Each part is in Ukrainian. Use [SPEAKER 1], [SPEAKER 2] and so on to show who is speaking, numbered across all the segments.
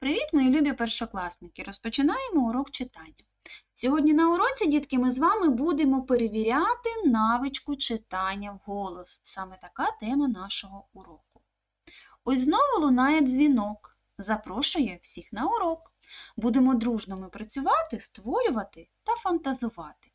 [SPEAKER 1] Привіт, мої любі першокласники! Розпочинаємо урок читання. Сьогодні на уроці, дітки, ми з вами будемо перевіряти навичку читання вголос. Саме така тема нашого уроку. Ось знову лунає дзвінок. Запрошує всіх на урок. Будемо дружно ми працювати, створювати та фантазувати.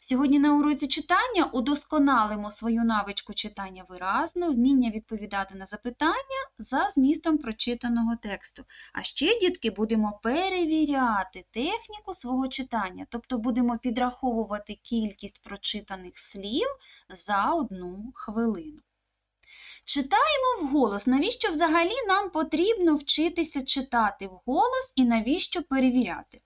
[SPEAKER 1] Сьогодні на уроці читання удосконалимо свою навичку читання виразно, вміння відповідати на запитання за змістом прочитаного тексту. А ще, дітки, будемо перевіряти техніку свого читання, тобто будемо підраховувати кількість прочитаних слів за одну хвилину. Читаємо вголос. Навіщо взагалі нам потрібно вчитися читати вголос і навіщо перевіряти?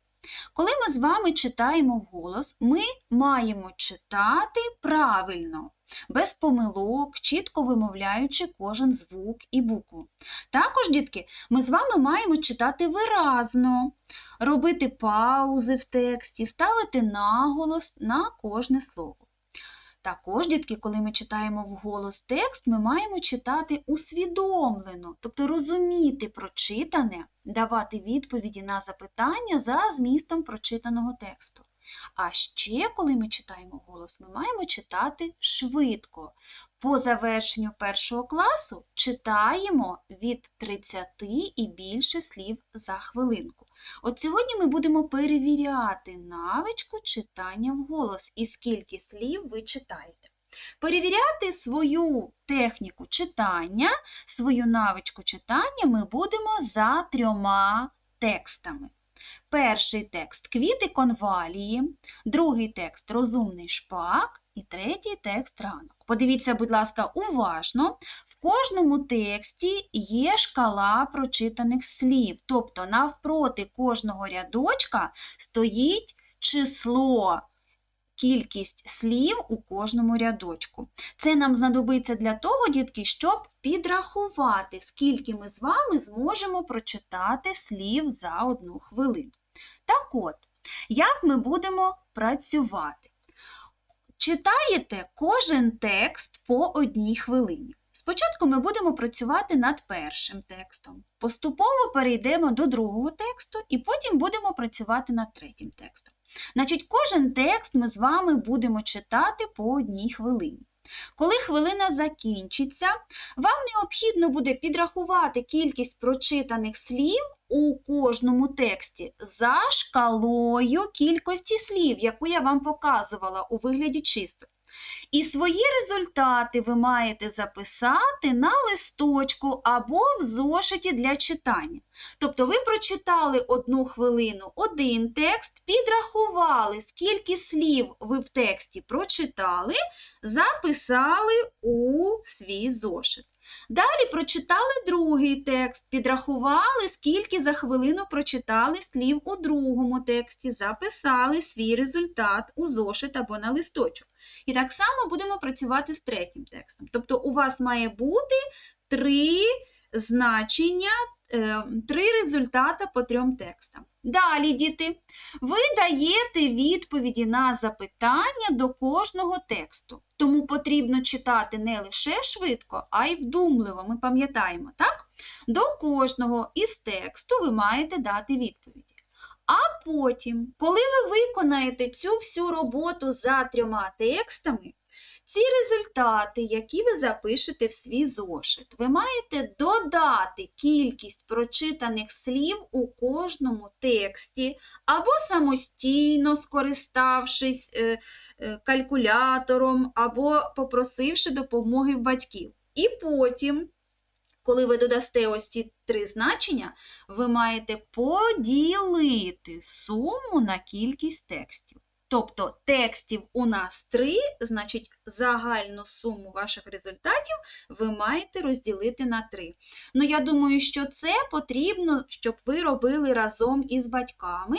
[SPEAKER 1] Коли ми з вами читаємо вголос, ми маємо читати правильно, без помилок, чітко вимовляючи кожен звук і букву. Також, дітки, ми з вами маємо читати виразно, робити паузи в тексті, ставити наголос на кожне слово. Також, дітки, коли ми читаємо вголос текст, ми маємо читати усвідомлено, тобто розуміти прочитане, давати відповіді на запитання за змістом прочитаного тексту. А ще, коли ми читаємо голос, ми маємо читати швидко. По завершенню першого класу читаємо від 30 і більше слів за хвилинку. От сьогодні ми будемо перевіряти навичку читання вголос і скільки слів ви читаєте. Перевіряти свою техніку читання, свою навичку читання ми будемо за трьома текстами. Перший текст квіти конвалії, другий текст розумний шпак і третій текст ранок. Подивіться, будь ласка, уважно. В кожному тексті є шкала прочитаних слів, тобто навпроти кожного рядочка стоїть число. Кількість слів у кожному рядочку. Це нам знадобиться для того, дітки, щоб підрахувати, скільки ми з вами зможемо прочитати слів за одну хвилину. Так от, як ми будемо працювати? Читаєте кожен текст по одній хвилині. Спочатку ми будемо працювати над першим текстом. Поступово перейдемо до другого тексту і потім будемо працювати над третім текстом. Значить, кожен текст ми з вами будемо читати по одній хвилині. Коли хвилина закінчиться, вам необхідно буде підрахувати кількість прочитаних слів у кожному тексті за шкалою кількості слів, яку я вам показувала у вигляді чисел. І свої результати ви маєте записати на листочку або в зошиті для читання. Тобто ви прочитали одну хвилину один текст, підрахували, скільки слів ви в тексті прочитали, записали у свій зошит. Далі прочитали другий текст, підрахували, скільки за хвилину прочитали слів у другому тексті, записали свій результат у зошит або на листочок. І так само будемо працювати з третім текстом. Тобто у вас має бути три значення, три результати по трьом текстам. Далі, діти, ви даєте відповіді на запитання до кожного тексту. Тому потрібно читати не лише швидко, а й вдумливо. Ми пам'ятаємо, так? До кожного із тексту ви маєте дати відповіді. А потім, коли ви виконаєте цю всю роботу за трьома текстами, ці результати, які ви запишете в свій зошит, ви маєте додати кількість прочитаних слів у кожному тексті, або самостійно скориставшись е, е, калькулятором, або попросивши допомоги в батьків. І потім, коли ви додасте ось ці три значення, ви маєте поділити суму на кількість текстів. Тобто текстів у нас три, значить загальну суму ваших результатів ви маєте розділити на три. Ну, я думаю, що це потрібно, щоб ви робили разом із батьками.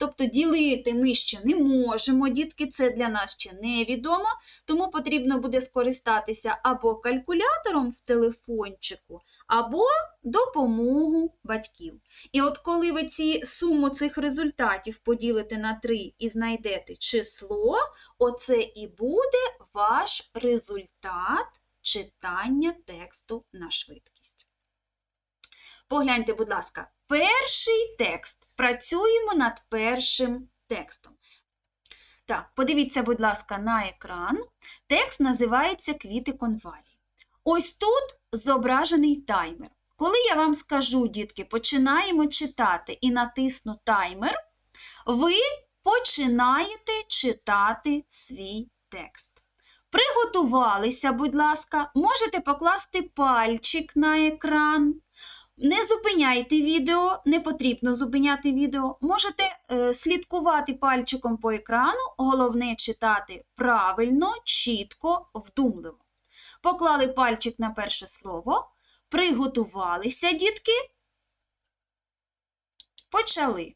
[SPEAKER 1] Тобто ділити ми ще не можемо, дітки, це для нас ще невідомо, тому потрібно буде скористатися або калькулятором в телефончику, або допомогу батьків. І от коли ви ці суму цих результатів поділите на 3 і знайдете число, оце і буде ваш результат читання тексту на швидкість. погляньте, будь ласка, перший текст. Працюємо над першим текстом. Так, подивіться, будь ласка, на екран. Текст називається Квіти конвалії. Ось тут зображений таймер. Коли я вам скажу, дітки, починаємо читати і натисну таймер, ви починаєте читати свій текст. Приготувалися, будь ласка, можете покласти пальчик на екран. Не зупиняйте відео, не потрібно зупиняти відео. Можете е, слідкувати пальчиком по екрану, головне читати правильно, чітко, вдумливо. Поклали пальчик на перше слово, приготувалися, дітки. Почали.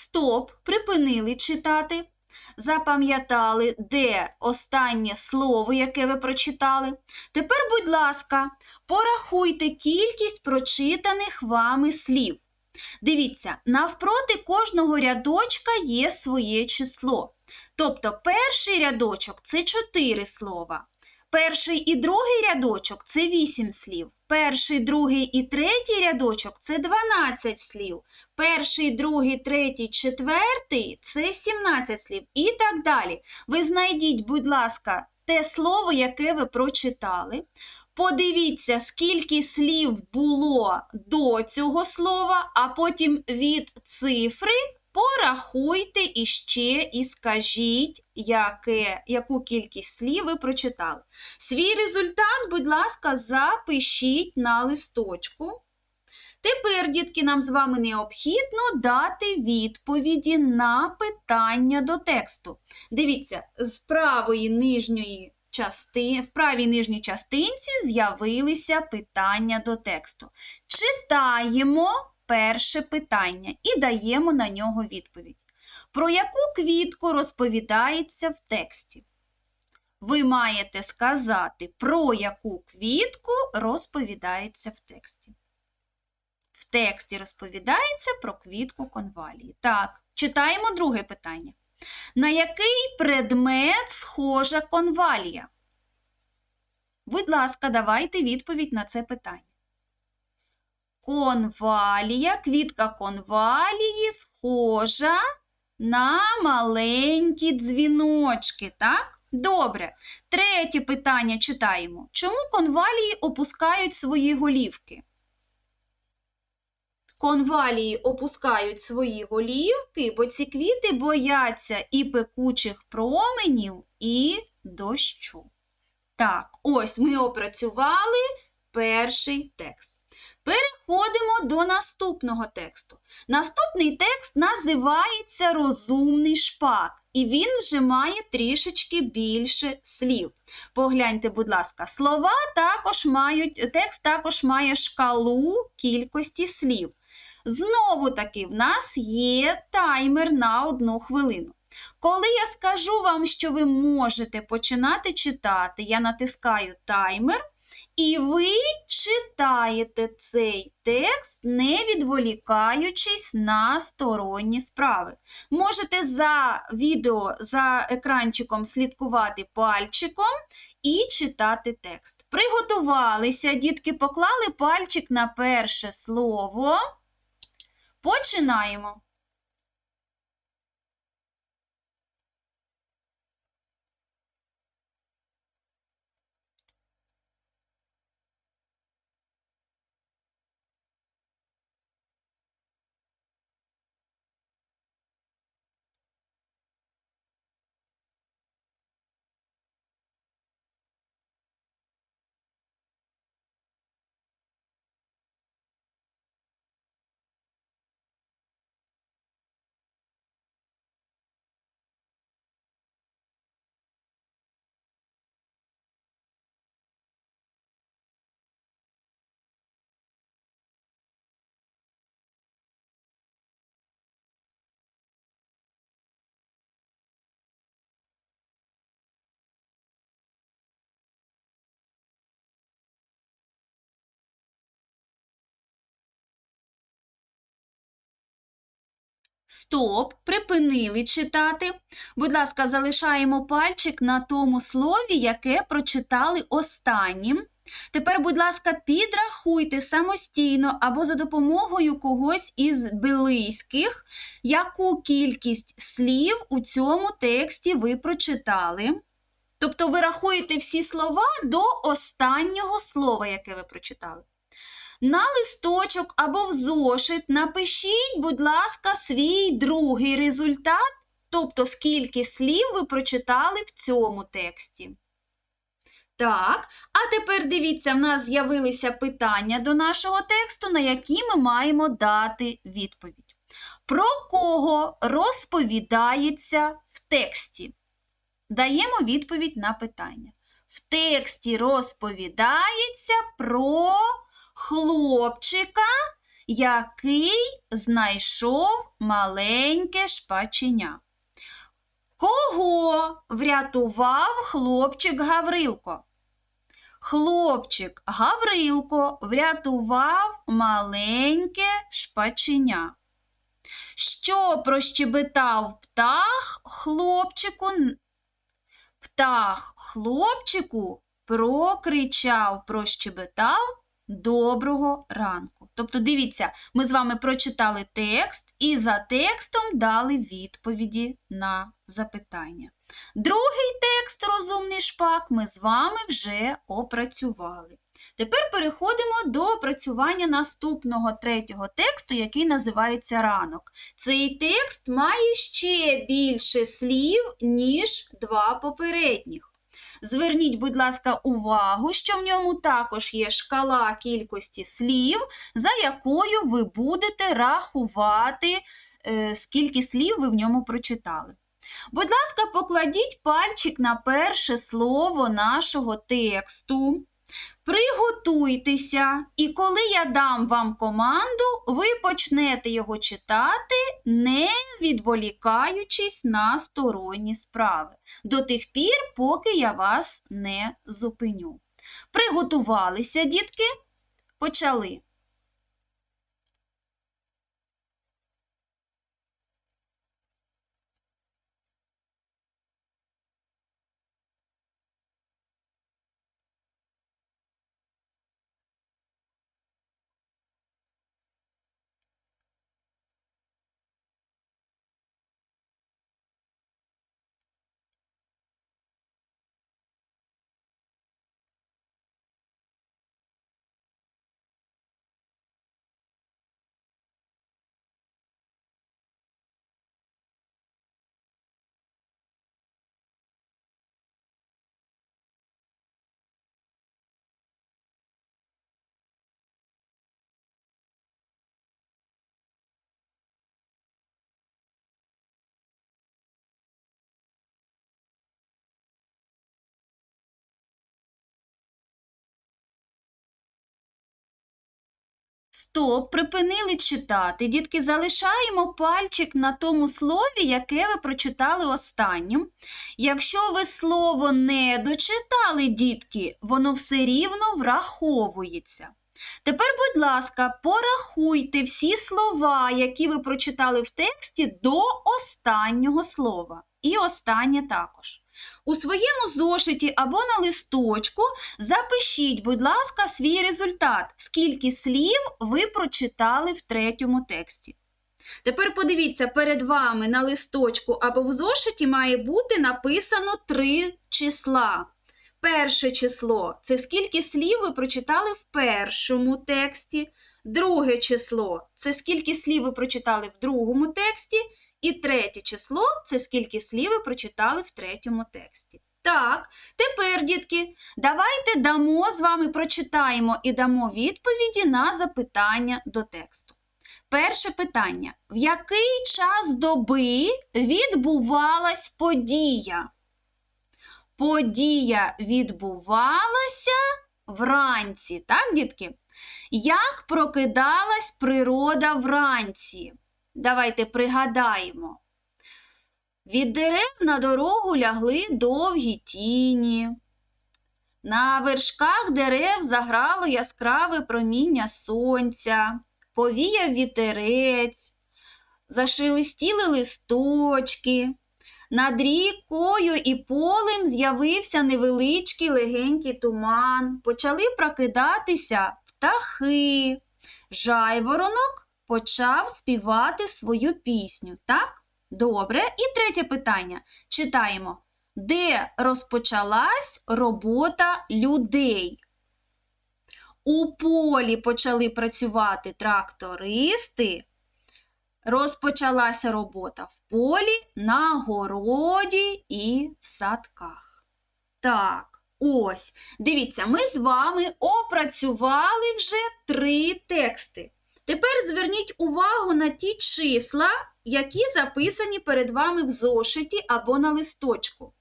[SPEAKER 1] Стоп, припинили читати. Запам'ятали, де останнє слово, яке ви прочитали. Тепер, будь ласка, порахуйте кількість прочитаних вами слів. Дивіться, навпроти кожного рядочка є своє число. Тобто перший рядочок це 4 слова. Перший і другий рядочок це 8 слів. Перший, другий і третій рядочок це 12 слів. Перший, другий, третій, четвертий це 17 слів. І так далі. Ви знайдіть, будь ласка, те слово, яке ви прочитали. Подивіться, скільки слів було до цього слова, а потім від цифри порахуйте іще і скажіть, яке, яку кількість слів ви прочитали. Свій результат, будь ласка, запишіть на листочку. Тепер, дітки, нам з вами необхідно дати відповіді на питання до тексту. Дивіться, з правої нижньої частини, в правій нижній частинці з'явилися питання до тексту. Читаємо перше питання і даємо на нього відповідь. Про яку квітку розповідається в тексті? Ви маєте сказати, про яку квітку розповідається в тексті. В тексті розповідається про квітку конвалії. Так, читаємо друге питання. На який предмет схожа конвалія? Будь ласка, давайте відповідь на це питання. Конвалія, квітка конвалії схожа на маленькі дзвіночки, так? Добре. Третє питання читаємо. Чому конвалії опускають свої голівки? Конвалії опускають свої голівки, бо ці квіти бояться і пекучих променів, і дощу. Так, ось ми опрацювали перший текст. Переходимо до наступного тексту. Наступний текст називається Розумний шпак, і він вже має трішечки більше слів. Погляньте, будь ласка, слова також мають, текст також має шкалу кількості слів. Знову таки, в нас є таймер на одну хвилину. Коли я скажу вам, що ви можете починати читати, я натискаю таймер. І ви читаєте цей текст, не відволікаючись на сторонні справи. Можете за відео, за екранчиком слідкувати пальчиком і читати текст. Приготувалися, дітки поклали пальчик на перше слово. Починаємо. Стоп, припинили читати. Будь ласка, залишаємо пальчик на тому слові, яке прочитали останнім. Тепер, будь ласка, підрахуйте самостійно або за допомогою когось із близьких, яку кількість слів у цьому тексті ви прочитали. Тобто ви рахуєте всі слова до останнього слова, яке ви прочитали. На листочок або в зошит напишіть, будь ласка, свій другий результат, тобто скільки слів ви прочитали в цьому тексті. Так, а тепер дивіться, в нас з'явилися питання до нашого тексту, на які ми маємо дати відповідь. Про кого розповідається в тексті? Даємо відповідь на питання. В тексті розповідається про хлопчика, який знайшов маленьке шпаченя. Кого врятував хлопчик Гаврилко? Хлопчик Гаврилко врятував маленьке шпаченя. Що прощебетав птах хлопчику? Птах хлопчику прокричав, прощебетав доброго ранку. Тобто, дивіться, ми з вами прочитали текст і за текстом дали відповіді на запитання. Другий текст, розумний шпак, ми з вами вже опрацювали. Тепер переходимо до опрацювання наступного третього тексту, який називається ранок. Цей текст має ще більше слів, ніж два попередніх. Зверніть, будь ласка, увагу, що в ньому також є шкала кількості слів, за якою ви будете рахувати, е, скільки слів ви в ньому прочитали. Будь ласка, покладіть пальчик на перше слово нашого тексту. Приготуйтеся, і коли я дам вам команду, ви почнете його читати, не відволікаючись на сторонні справи, до тих пір, поки я вас не зупиню. Приготувалися, дітки, почали. Стоп, припинили читати. Дітки, залишаємо пальчик на тому слові, яке ви прочитали останнім. Якщо ви слово не дочитали, дітки, воно все рівно враховується. Тепер, будь ласка, порахуйте всі слова, які ви прочитали в тексті до останнього слова. І останнє також. У своєму зошиті або на листочку запишіть, будь ласка, свій результат, скільки слів ви прочитали в третьому тексті. Тепер подивіться, перед вами на листочку або в зошиті має бути написано три числа. Перше число це скільки слів ви прочитали в першому тексті. Друге число це скільки слів ви прочитали в другому тексті. І третє число це скільки слів ви прочитали в третьому тексті. Так, тепер, дітки, давайте дамо з вами прочитаємо і дамо відповіді на запитання до тексту. Перше питання: в який час доби відбувалась подія? Подія відбувалася вранці, так, дітки? Як прокидалась природа вранці? Давайте пригадаємо. Від дерев на дорогу лягли довгі тіні. На вершках дерев заграло яскраве проміння сонця, повіяв вітерець. зашелестіли листочки. Над рікою і полем з'явився невеличкий легенький туман. Почали прокидатися птахи. Жайворонок почав співати свою пісню. Так? Добре. І третє питання. Читаємо. Де розпочалась робота людей? У полі почали працювати трактористи. Розпочалася робота в полі, на городі і в садках. Так, ось. Дивіться, ми з вами опрацювали вже три тексти. Тепер зверніть увагу на ті числа, які записані перед вами в зошиті або на листочку.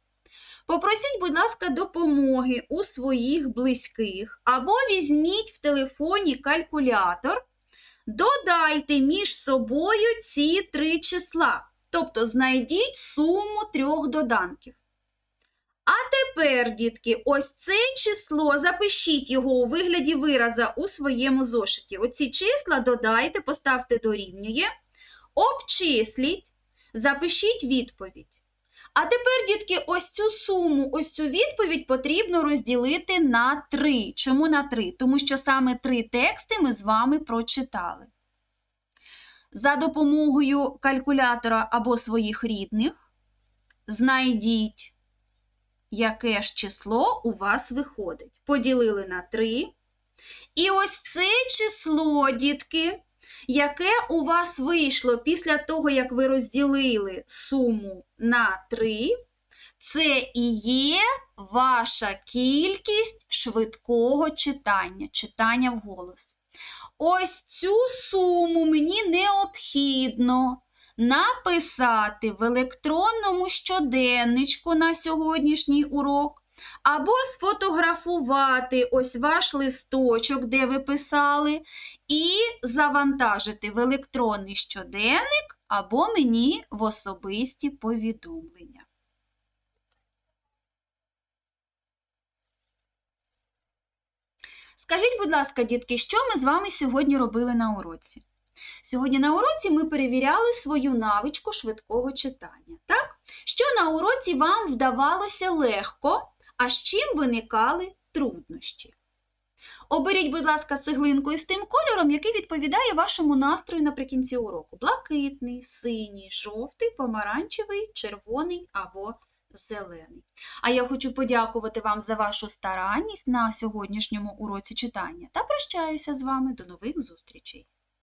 [SPEAKER 1] Попросіть, будь ласка, допомоги у своїх близьких або візьміть в телефоні калькулятор, додайте між собою ці три числа. Тобто знайдіть суму трьох доданків. А тепер, дітки, ось це число, запишіть його у вигляді вираза у своєму зошиті. Оці числа додайте, поставте дорівнює, обчисліть, запишіть відповідь. А тепер, дітки, ось цю суму, ось цю відповідь потрібно розділити на 3. Чому на 3? Тому що саме три тексти ми з вами прочитали. За допомогою калькулятора або своїх рідних знайдіть, яке ж число у вас виходить. Поділили на 3. І ось це число, дітки, яке у вас вийшло після того, як ви розділили суму на 3, це і є ваша кількість швидкого читання, читання вголос. Ось цю суму мені необхідно написати в електронному щоденничку на сьогоднішній урок, або сфотографувати ось ваш листочок, де ви писали, і завантажити в електронний щоденник або мені в особисті повідомлення. Скажіть, будь ласка, дітки, що ми з вами сьогодні робили на уроці? Сьогодні на уроці ми перевіряли свою навичку швидкого читання. Так? Що на уроці вам вдавалося легко, а з чим виникали труднощі? Оберіть, будь ласка, цеглинку із тим кольором, який відповідає вашому настрою наприкінці уроку. Блакитний, синій, жовтий, помаранчевий, червоний або зелений. А я хочу подякувати вам за вашу старанність на сьогоднішньому уроці читання та прощаюся з вами до нових зустрічей.